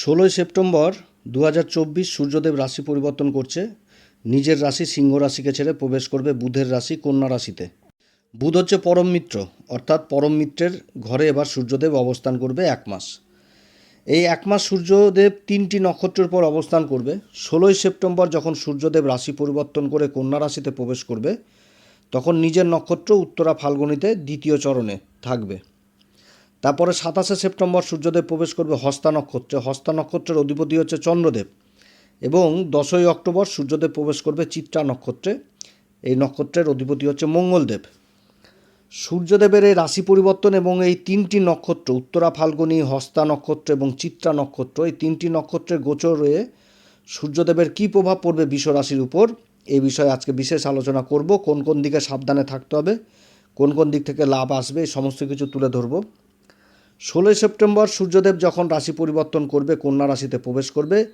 ষোলোই সেপ্টেম্বর দু হাজার চব্বিশ সূর্যদেব রাশি পরিবর্তন করছে। নিজের রাশি সিংহ রাশিকে ছেড়ে প্রবেশ করবে বুধের রাশি, কন্যা রাশিতে। বুধ হচ্ছে পরম মিত্র, অর্থাৎ পরম মিত্রের ঘরে এবার সূর্যদেব অবস্থান করবে এক মাস। এই এক মাস সূর্যদেব তিনটি নক্ষত্রের পর অবস্থান করবে। ষোলোই সেপ্টেম্বর যখন সূর্যদেব রাশি পরিবর্তন করে কন্যা রাশিতে প্রবেশ করবে, তখন নিজের নক্ষত্র উত্তরা ফাল্গুনিতে দ্বিতীয় চরণে থাকবে। তারপরে সাতাশে সেপ্টেম্বর সূর্যদেব প্রবেশ করবে হস্তা নক্ষত্রে। হস্তা নক্ষত্রের অধিপতি হচ্ছে চন্দ্রদেব এবং দশই অক্টোবর সূর্যদেব প্রবেশ করবে চিত্রা নক্ষত্রে। এই নক্ষত্রের অধিপতি হচ্ছে মঙ্গলদেব। সূর্যদেবের এই রাশি পরিবর্তন এবং এই তিনটি নক্ষত্র, উত্তরা ফাল্গুনী, হস্তা নক্ষত্র এবং চিত্রা নক্ষত্র, এই তিনটি নক্ষত্রের গোচর গোচরে সূর্যদেবের কী প্রভাব পড়বে বিশ্ব রাশির উপর? এই বিষয়ে আজকে বিশেষ আলোচনা করব। কোন কোন দিকে সাবধানে থাকতে হবে? কোন কোন দিক থেকে লাভ আসবে? সমস্ত কিছু তুলে ধরবো। ষোলোই সেপ্টেম্বর সূর্যদেব যখন রাশি পরিবর্তন করবে, কন্যা রাশিতে প্রবেশ করবে,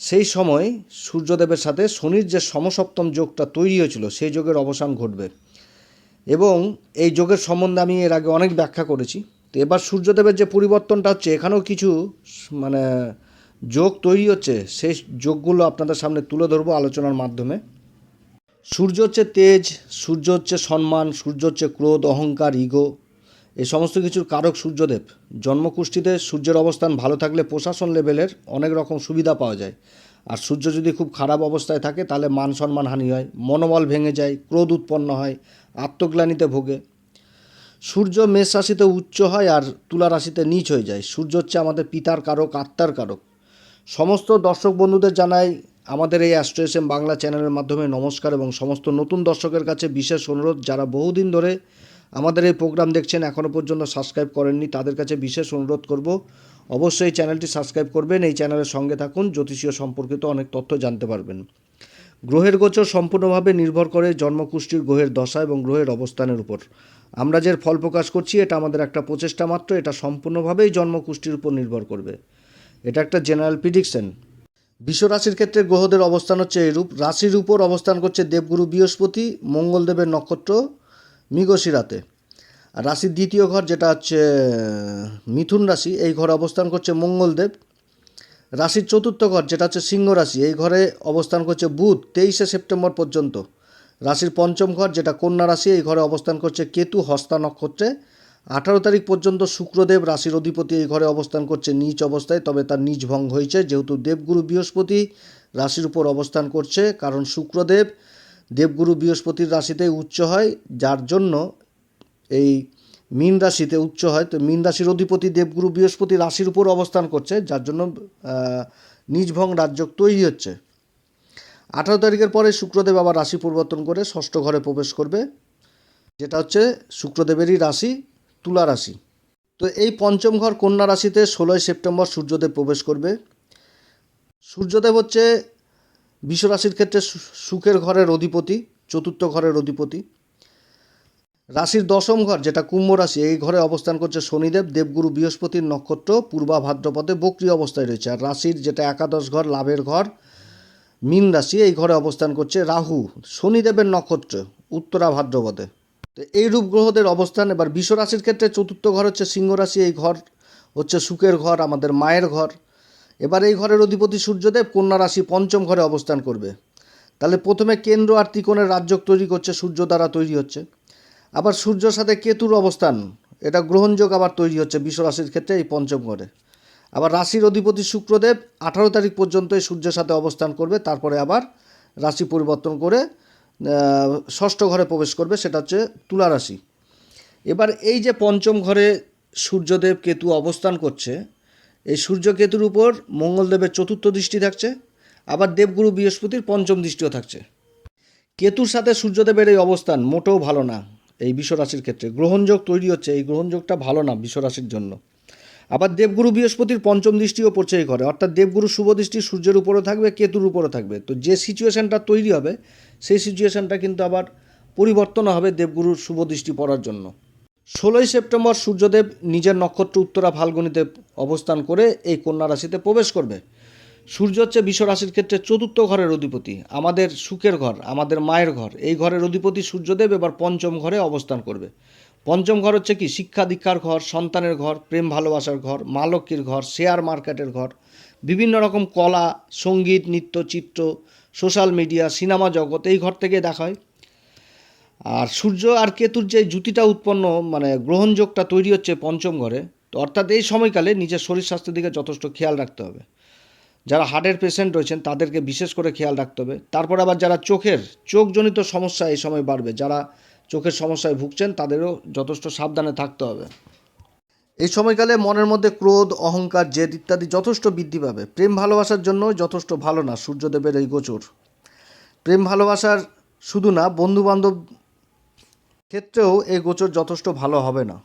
সেই সময় সূর্যদেবের সাথে শনির যে সমসপ্তম যোগটা তৈরি হয়েছিল, সেই যোগের অবসান ঘটবে। এবং এই যোগের সম্বন্ধে আমি এর আগে অনেক ব্যাখ্যা করেছি। তো এবার সূর্যদেবের যে পরিবর্তনটা হচ্ছে, এখানেও কিছু মানে যোগ তৈরি হচ্ছে, সেই যোগগুলো আপনাদের সামনে তুলে ধরবো আলোচনার মাধ্যমে। সূর্য হচ্ছে তেজ, সূর্য হচ্ছে সম্মান, সূর্য হচ্ছে ক্রোধ, অহংকার, ইগো এই সমস্ত কিছুর কারক সূর্যদেব। জন্মকুষ্ঠিতে সূর্যের অবস্থান ভালো থাকলে প্রশাসন লেভেলের অনেক রকম সুবিধা পাওয়া যায়। আর সূর্য যদি খুব খারাপ অবস্থায় থাকে, তাহলে মান সম্মান হানি হয়, মনোবল ভেঙে যায়, ক্রোধ উৎপন্ন হয়, আত্মগ্লানিতে ভোগে। সূর্য মেষ রাশিতে উচ্চ হয় আর তুলা রাশিতে নিচ হয়ে যায়। সূর্য হচ্ছে আমাদের পিতার কারক, আত্মার কারক। সমস্ত দর্শক বন্ধুদের জানাই আমাদের এই অ্যাস্ট্রো বাংলা চ্যানেলের মাধ্যমে নমস্কার এবং সমস্ত নতুন দর্শকের কাছে বিশেষ অনুরোধ, যারা বহুদিন ধরে আমাদের এই প্রোগ্রাম দেখছেন এখনও পর্যন্ত সাবস্ক্রাইব করেননি, তাদের কাছে বিশেষ অনুরোধ করব। অবশ্যই চ্যানেলটি সাবস্ক্রাইব করবেন, এই চ্যানেলের সঙ্গে থাকুন, জ্যোতিষীয় সম্পর্কিত অনেক তথ্য জানতে পারবেন। গ্রহের গোচর সম্পূর্ণভাবে নির্ভর করে জন্মকুষ্ঠির গ্রহের দশা এবং গ্রহের অবস্থানের উপর। আমরা যে ফল প্রকাশ করছি, এটা আমাদের একটা প্রচেষ্টা মাত্র, এটা সম্পূর্ণভাবেই জন্মকুষ্ঠির উপর নির্ভর করবে। এটা একটা জেনারেল প্রিডিকশন বিশ্ব রাশির ক্ষেত্রে গ্রহদের অবস্থান হচ্ছে এরূপ। রাশির উপর অবস্থান করছে দেবগুরু বৃহস্পতি, মঙ্গলদেবের নক্ষত্র মৃগশিরাতে। আর রাশির দ্বিতীয় ঘর যেটা হচ্ছে মিথুন রাশি, এই ঘরে অবস্থান করছে মঙ্গলদেব। রাশির চতুর্থ ঘর যেটা হচ্ছে সিংহ রাশি, এই ঘরে অবস্থান করছে বুধ, তেইশে সেপ্টেম্বর পর্যন্ত। রাশির পঞ্চম ঘর যেটা কন্যা রাশি, এই ঘরে অবস্থান করছে কেতু, হস্তা নক্ষত্রে। আঠারো তারিখ পর্যন্ত শুক্রদেব রাশির অধিপতি, এই ঘরে অবস্থান করছে নিচ অবস্থায়, তবে তার নিচ ভঙ্গ হয়েছে। যেহেতু দেবগুরু বৃহস্পতি, রাশির উপর অবস্থান করছে, কারণ শুক্রদেব দেবগুরু বৃহস্পতির রাশিতে উচ্চ হয়, যার জন্য এই মীন রাশিতে উচ্চ হয়। তো মীন রাশির অধিপতি দেবগুরু বৃহস্পতি রাশির উপর অবস্থান করছে, যার জন্য নিজভং রাজ্য তৈরি হচ্ছে। আঠারো তারিখের পরে শুক্রদেব আবার রাশি পরিবর্তন করে ষষ্ঠ ঘরে প্রবেশ করবে, যেটা হচ্ছে শুক্রদেবেরই রাশি, তুলা রাশি। তো এই পঞ্চম ঘর কন্যা রাশিতে ষোলোই সেপ্টেম্বর সূর্যদেব প্রবেশ করবে। সূর্যদেব হচ্ছে বিশ্বরাশির ক্ষেত্রে সুখের ঘরের অধিপতি, চতুর্থ ঘরের অধিপতি। রাশির দশম ঘর, যেটা কুম্ভ রাশি, এই ঘরে অবস্থান করছে শনিদেব, দেবগুরু, বৃহস্পতির নক্ষত্র, পূর্বা ভাদ্রপদে বক্রি অবস্থায় রয়েছে। আর রাশির যেটা একাদশ ঘর, লাভের ঘর, মীন রাশি, এই ঘরে অবস্থান করছে রাহু, শনিদেবের নক্ষত্র, উত্তরা ভাদ্রপদে। তো এই রূপ গ্রহদের অবস্থান, এবার বিশ্ব রাশির ক্ষেত্রে চতুর্থ ঘর হচ্ছে সিংহ রাশি, এই ঘর হচ্ছে সুখের ঘর, আমাদের মায়ের ঘর। এবার এই ঘরের অধিপতি সূর্যদেব কন্যা রাশি পঞ্চম ঘরে অবস্থান করবে। তাহলে প্রথমে কেন্দ্র আর ত্রিকোণের রাজ্য তৈরি করছে, সূর্য দ্বারা তৈরি হচ্ছে। আবার সূর্যর সাথে কেতুর অবস্থান, এটা গ্রহণযোগ আবার তৈরি হচ্ছে বিশ্ব রাশির ক্ষেত্রে এই পঞ্চম ঘরে। আবার রাশির অধিপতি শুক্রদেব আঠারো তারিখ পর্যন্ত এই সূর্যের সাথে অবস্থান করবে, তারপরে আবার রাশি পরিবর্তন করে ষষ্ঠ ঘরে প্রবেশ করবে, সেটা হচ্ছে তুলা রাশি। এবার এই যে পঞ্চম ঘরে সূর্যদেব, কেতু অবস্থান করছে এই সূর্য কেতুর উপর মঙ্গলদেবের চতুর্থ দৃষ্টি থাকছে, আবার দেবগুরু বৃহস্পতির পঞ্চম দৃষ্টিও থাকছে। কেতুর সাথে সূর্যদেবের এই অবস্থান মোটেও ভালো না এই বিশ্বরাশির ক্ষেত্রে। গ্রহণযোগ তৈরি হচ্ছে, এই গ্রহণযোগটা ভালো না বিশ্বরাশির জন্য। আবার দেবগুরু বৃহস্পতির পঞ্চম দৃষ্টিও পড়ছে এই ঘরে, অর্থাৎ দেবগুরু শুভ দৃষ্টি সূর্যের উপরও থাকবে, কেতুর উপরও থাকবে। তো যে সিচুয়েশানটা তৈরি হবে, সেই সিচুয়েশনটা কিন্তু আবার পরিবর্তন হবে দেবগুরুর শুভ দৃষ্টি পড়ার জন্য। ষোলোই সেপ্টেম্বর সূর্যদেব নিজের নক্ষত্র উত্তরা ফাল্গুনিতে অবস্থান করে এই কন্যা রাশিতে প্রবেশ করবে। সূর্য হচ্ছে বিশ্ব রাশির ক্ষেত্রে চতুর্থ ঘরের অধিপতি, আমাদের সুখের ঘর, আমাদের মায়ের ঘর। এই ঘরের অধিপতি সূর্যদেব এবার পঞ্চম ঘরে অবস্থান করবে। পঞ্চম ঘর হচ্ছে কি? শিক্ষা দীক্ষার ঘর, সন্তানের ঘর, প্রেম ভালোবাসার ঘর, মা লক্ষ্মীর ঘর, শেয়ার মার্কেটের ঘর, বিভিন্ন রকম কলা, সংগীত, নৃত্য, চিত্র, সোশ্যাল মিডিয়া, সিনেমা জগৎ এই ঘর থেকে দেখা হয়। আর সূর্য আর কেতুর যে জুতিটা উৎপন্ন মানে গ্রহণযোগটা তৈরি হচ্ছে পঞ্চম ঘরে, তো অর্থাৎ এই সময়কালে নিজের শরীর স্বাস্থ্যের দিকে যথেষ্ট খেয়াল রাখতে হবে। যারা হার্টের পেশেন্ট রয়েছেন, তাদেরকে বিশেষ করে খেয়াল রাখতে হবে। তারপর আবার যারা চোখের, চোখজনিত সমস্যা এই সময় বাড়বে, যারা চোখের সমস্যায় ভুগছেন, তাদেরও যথেষ্ট সাবধানে থাকতে হবে। এই সময়কালে মনের মধ্যে ক্রোধ, অহংকার, জেদ ইত্যাদি যথেষ্ট বৃদ্ধি পাবে। প্রেম ভালোবাসার জন্য যথেষ্ট ভালো না, সূর্যদেবের এই গোচর। প্রেম ভালোবাসার শুধু না বন্ধু বান্ধব ক্ষেত্রেও এই গোচর যথেষ্ট ভালো হবে না।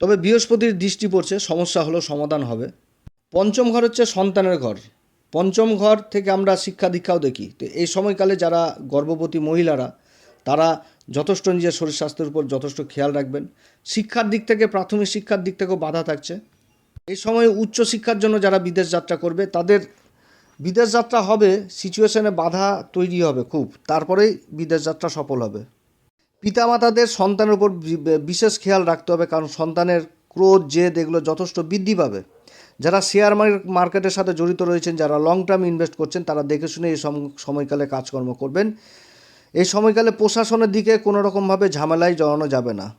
তবে বৃহস্পতির দৃষ্টি পড়ছে, সমস্যা হলো সমাধান হবে। পঞ্চম ঘর হচ্ছে সন্তানের ঘর। পঞ্চম ঘর থেকে আমরা শিক্ষা দীক্ষাও দেখি। তো এই সময়কালে যারা গর্ভবতী মহিলারা, তারা যথেষ্ট নিজের শরীর স্বাস্থ্যের উপর যথেষ্ট খেয়াল রাখবেন। শিক্ষার দিক থেকে, প্রাথমিক শিক্ষার দিক থেকেও বাধা থাকছে। এই সময় উচ্চ শিক্ষার জন্য যারা বিদেশ যাত্রা করবে, তাদের বিদেশ যাত্রা হবে সিচুয়েশনে বাধা তৈরি হবে খুব। তারপরেই বিদেশ যাত্রা সফল হবে। পিতামাতাদের সন্তানের উপর বিশেষ খেয়াল রাখতে হবে, কারণ সন্তানের ক্রোধ, জেদ এগুলো যথেষ্ট বৃদ্ধি পাবে। যারা শেয়ার মার- মার্কেটের সাথে জড়িত রয়েছেন, যারা লং টার্ম ইনভেস্ট করছেন, তারা দেখে শুনে এই সম- সময়কালে কাজকর্ম করবেন। এই সময়কালে প্রশাসনের দিকে কোনো রকমভাবে ঝামেলায় জড়ানো যাবে না।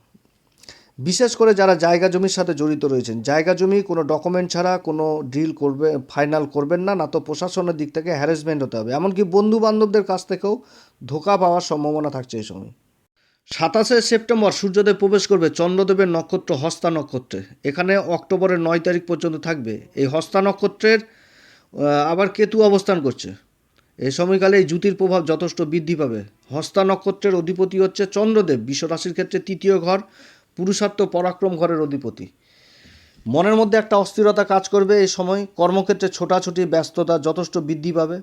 বিশেষ করে যারা জায়গা জমির সাথে জড়িত রয়েছেন, জায়গা জমি কোনো ডকুমেন্ট ছাড়া কোনো ডিল করবে ফাইনাল করবেন না না তো প্রশাসনের দিক থেকে হ্যারাসমেন্ট হতে হবে। এমনকি বন্ধু বান্ধবদের কাছ থেকেও ধোকা পাওয়ার সম্ভাবনা থাকছে এই সময়। সাতাশে সেপ্টেম্বর সূর্যদেব প্রবেশ করবে চন্দ্রদেবের নক্ষত্র হস্তা নক্ষত্রে। এখানে অক্টোবরের নয় তারিখ পর্যন্ত থাকবে। এই হস্তা নক্ষত্রের আবার কেতু অবস্থান করছে। এই সময়কালে এই জ্যোতির প্রভাব যথেষ্ট বৃদ্ধি পাবে। হস্তা নক্ষত্রের অধিপতি হচ্ছে চন্দ্রদেব, বিশ্বরাশির ক্ষেত্রে তৃতীয় ঘর, পুরুষার্থ পরাক্রম ঘরের অধিপতি। মনের মধ্যে একটা অস্থিরতা কাজ করবে। এই সময় কর্মক্ষেত্রে ছোটাছুটি, ব্যস্ততা যথেষ্ট বৃদ্ধি পাবে।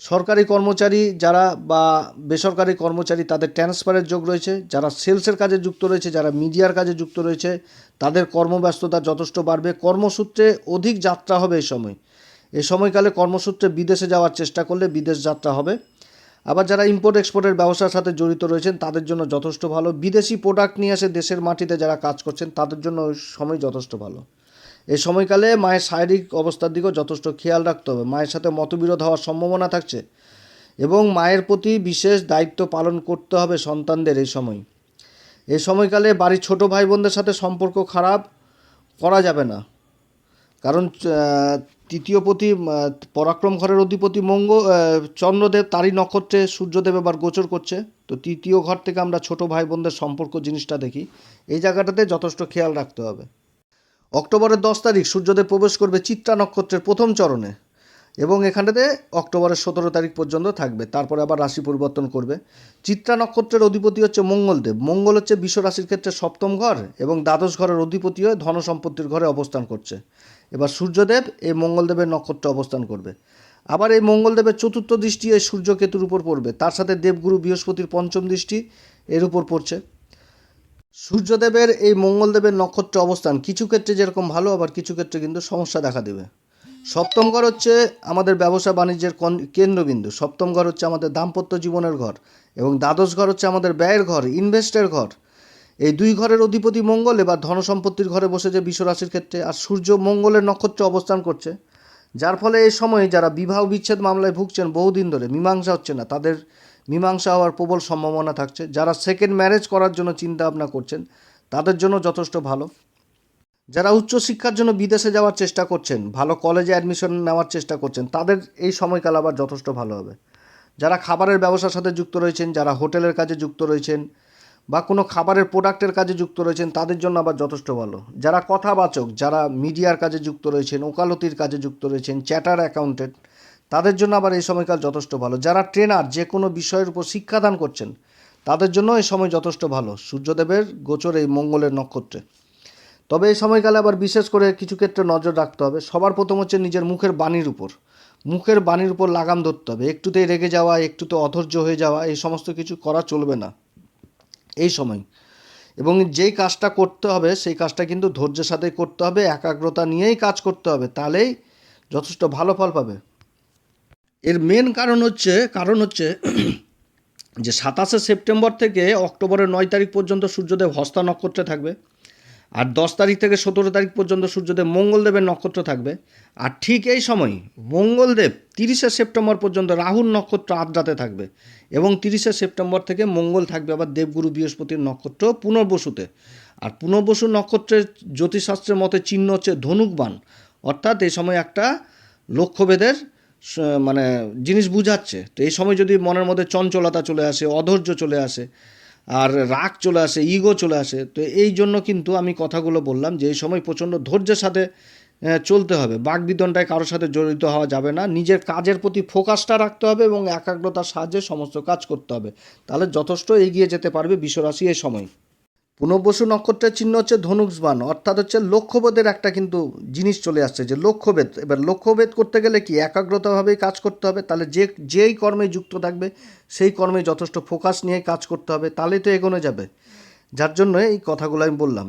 সরকারি কর্মচারী যারা বা বেসরকারি কর্মচারী, তাদের ট্রান্সফারের যোগ রয়েছে। যারা সেলসের কাজে যুক্ত রয়েছে, যারা মিডিয়ার কাজে যুক্ত রয়েছে, তাদের কর্মব্যস্ততা যথেষ্ট বাড়বে। কর্মসূত্রে অধিক যাত্রা হবে এই সময়। এই সময়কালে কর্মসূত্রে বিদেশে যাওয়ার চেষ্টা করলে বিদেশ যাত্রা হবে। আবার যারা ইম্পোর্ট এক্সপোর্টের ব্যবসার সাথে জড়িত রয়েছেন, তাদের জন্য যথেষ্ট ভালো। বিদেশি প্রোডাক্ট নিয়ে এসে দেশের মাটিতে যারা কাজ করছেন, তাদের জন্য ওই সময় যথেষ্ট ভালো। এই সময়কালে মায়ের শারীরিক অবস্থার দিকেও যথেষ্ট খেয়াল রাখতে হবে। মায়ের সাথে মতবিরোধ হওয়ার সম্ভাবনা থাকছে এবং মায়ের প্রতি বিশেষ দায়িত্ব পালন করতে হবে সন্তানদের এই সময়। এই সময়কালে বাড়ির ছোট ভাই বোনদের সাথে সম্পর্ক খারাপ করা যাবে না। কারণ তৃতীয় আহ, পরাক্রম ঘরের অধিপতি মঙ্গ চন্দ্রদেব তারই নক্ষত্রে সূর্যদেব এবার গোচর করছে। তো তৃতীয় ঘর থেকে আমরা ছোট ভাই বোনদের সম্পর্ক জিনিসটা দেখি। এই জায়গাটাতে যথেষ্ট খেয়াল রাখতে হবে। অক্টোবরের দশ তারিখ সূর্যদেব প্রবেশ করবে চিত্রা নক্ষত্রের প্রথম চরণে এবং এখানেতে অক্টোবরের সতেরো তারিখ পর্যন্ত থাকবে। তারপরে আবার রাশি পরিবর্তন করবে। চিত্রা নক্ষত্রের অধিপতি হচ্ছে মঙ্গলদেব। মঙ্গল হচ্ছে বিশ্ব রাশির ক্ষেত্রে সপ্তম ঘর এবং দ্বাদশ ঘরের অধিপতি হয়ে ধন সম্পত্তির ঘরে অবস্থান করছে। এবার সূর্যদেব এই মঙ্গলদেবের নক্ষত্রে অবস্থান করবে। আবার এই মঙ্গলদেবের চতুর্থ দৃষ্টি এই সূর্যকেতুর উপর পড়বে। তার সাথে দেবগুরু বৃহস্পতির পঞ্চম দৃষ্টি এর উপর পড়ছে। সূর্যদেবের এই মঙ্গলদেবের নক্ষত্র অবস্থান কিছু ক্ষেত্রে যেরকম ভালো, আবার কিছু ক্ষেত্রে কিন্তু সমস্যা দেখা দেবে। সপ্তম ঘর হচ্ছে আমাদের ব্যবসা বাণিজ্যের কেন্দ্রবিন্দু। সপ্তম ঘর হচ্ছে আমাদের দাম্পত্য জীবনের ঘর এবং দ্বাদশ ঘর হচ্ছে আমাদের ব্যয়ের ঘর, ইনভেস্টের ঘর। এই দুই ঘরের অধিপতি মঙ্গল, এবার ধনসম্পত্তির ঘরে বসেছে বিশ্ব রাশির ক্ষেত্রে আর সূর্য মঙ্গলের নক্ষত্রে অবস্থান করছে, যার ফলে এই সময়ে যারা বিবাহ বিচ্ছেদ মামলায় ভুগছেন বহুদিন ধরে, মীমাংসা হচ্ছে না, তাদের মীমাংসা হওয়ার প্রবল সম্ভাবনা থাকছে। যারা সেকেন্ড ম্যারেজ করার জন্য চিন্তা ভাবনা করছেন, তাদের জন্য যথেষ্ট ভালো। যারা উচ্চশিক্ষার জন্য বিদেশে যাওয়ার চেষ্টা করছেন, ভালো কলেজে অ্যাডমিশন নেওয়ার চেষ্টা করছেন, তাদের এই সময়কাল আবার যথেষ্ট ভালো হবে। যারা খাবারের ব্যবসার সাথে যুক্ত রয়েছেন, যারা হোটেলের কাজে যুক্ত রয়েছেন বা কোনো খাবারের প্রোডাক্টের কাজে যুক্ত রয়েছেন, তাদের জন্য আবার যথেষ্ট ভালো। যারা কথাবাচক, যারা মিডিয়ার কাজে যুক্ত রয়েছেন, ওকালতির কাজে যুক্ত রয়েছেন চ্যাটার অ্যাকাউন্টেন্ট তাদের জন্য আবার এই সময়কাল যথেষ্ট ভালো। যারা ট্রেনার যে কোনো বিষয়ের উপর শিক্ষাদান করছেন, তাদের জন্য এই সময় যথেষ্ট ভালো। সূর্যদেবের গোচর এই মঙ্গলের নক্ষত্রে। তবে এই সময়কালে আবার বিশেষ করে কিছু ক্ষেত্রে নজর রাখতে হবে। সবার প্রথম হচ্ছে নিজের মুখের বাণীর উপর। মুখের বাণীর উপর লাগাম ধরতে হবে। একটুতেই রেগে যাওয়া, একটুতে অধৈর্য হয়ে যাওয়া, এই সমস্ত কিছু করা চলবে না। এই সময়। এবং যেই কাজটা করতে হবে, সেই কাজটা কিন্তু ধৈর্যের সাথে করতে হবে। একাগ্রতা নিয়েই কাজ করতে হবে। তাহলেই যথেষ্ট ভালো ফল পাবে। এর মেন কারণ হচ্ছে কারণ হচ্ছে যে সাতাশে সেপ্টেম্বর থেকে অক্টোবরের নয় তারিখ পর্যন্ত সূর্যদেব হস্তা নক্ষত্রে থাকবে। আর দশ তারিখ থেকে সতেরো তারিখ পর্যন্ত সূর্যদেব মঙ্গলদেবের নক্ষত্র থাকবে। আর ঠিক এই সময় মঙ্গলদেব তিরিশে সেপ্টেম্বর পর্যন্ত রাহুর নক্ষত্র আদ্রাতে থাকবে এবং তিরিশে সেপ্টেম্বর থেকে মঙ্গল থাকবে আবার দেবগুরু বৃহস্পতির নক্ষত্র পুনর্বসুতে। আর পুনর্বসু নক্ষত্রের জ্যোতিষশাস্ত্রের মতে চিহ্ন হচ্ছে ধনুকবান। অর্থাৎ এই সময় একটা লক্ষ্যভেদের মানে জিনিস বুঝাচ্ছে। তো এই সময় যদি মনের মধ্যে চঞ্চলতা চলে আসে, অধৈর্য চলে আসে, আর রাগ চলে আসে ইগো চলে আসে, তো এই জন্য কিন্তু আমি কথাগুলো বললাম যে এই সময় প্রচণ্ড ধৈর্যের সাথে চলতে হবে। বাগবিদনটায় কারোর সাথে জড়িত হওয়া যাবে না। নিজের কাজের প্রতি ফোকাসটা রাখতে হবে এবং একাগ্রতার সাহায্যে সমস্ত কাজ করতে হবে। তাহলে যথেষ্ট এগিয়ে যেতে পারবে বিশ্বরাশি এই সময়। পুনর্বসু নক্ষত্রের চিহ্ন হচ্ছে ধনুষবান অর্থাৎ হচ্ছে লক্ষ্যভেদের একটা কিন্তু জিনিস চলে আসছে যে লক্ষ্যভেদ। এবার লক্ষ্যভেদ করতে গেলে কি একাগ্রতাভাবেই কাজ করতে হবে? তাহলে যে, যেই কর্মে যুক্ত থাকবে, সেই কর্মে যথেষ্ট ফোকাস নিয়ে কাজ করতে হবে তাহলেই তো এগোনো যাবে। যার জন্য এই কথাগুলো আমি বললাম।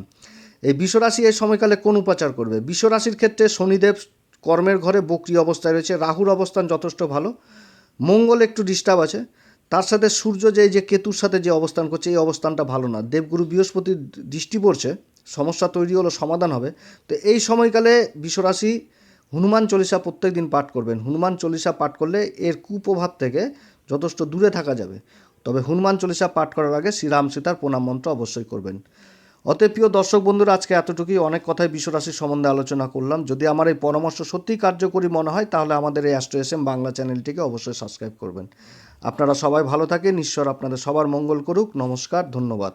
এই বিশ্বরাশি এই সময়কালে কোন উপাচার করবে? বিশ্বরাশির ক্ষেত্রে শনিদেব কর্মের ঘরে বক্রি অবস্থায় রয়েছে, রাহুর অবস্থান যথেষ্ট ভালো, মঙ্গল একটু ডিস্টার্ব আছে তার সাথে সূর্য যে যে কেতুর সাথে যে অবস্থান করছে, এই অবস্থানটা ভালো না। দেবগুরু বৃহস্পতির দৃষ্টি পড়ছে, সমস্যা তৈরি হলো, সমাধান হবে। তো এই সময়কালে বিশ্বরাশি হনুমান চল্লিশা প্রত্যেক দিন পাঠ করবেন। হনুমান চল্লিশা পাঠ করলে এর কুপ্রভাব থেকে যথেষ্ট দূরে থাকা যাবে। তবে হনুমান চল্লিশা পাঠ করার আগে শ্রীরাম সীতার প্রণাম মন্ত্র অবশ্যই করবেন। অতএব প্রিয় দর্শক বন্ধুরা, আজকে এতটুকুই। অনেক কথাই বিশ্বরাশির সম্বন্ধে আলোচনা করলাম। যদি আমার এই পরামর্শ সত্যিই কার্যকরী মনে হয়, তাহলে আমাদের এই অ্যাস্ট্রো এস এম বাংলা চ্যানেলটিকে অবশ্যই সাবস্ক্রাইব করবেন। আপনারা সবাই ভালো থাকেন। ঈশ্বর আপনাদের সবার মঙ্গল করুক। নমস্কার, ধন্যবাদ।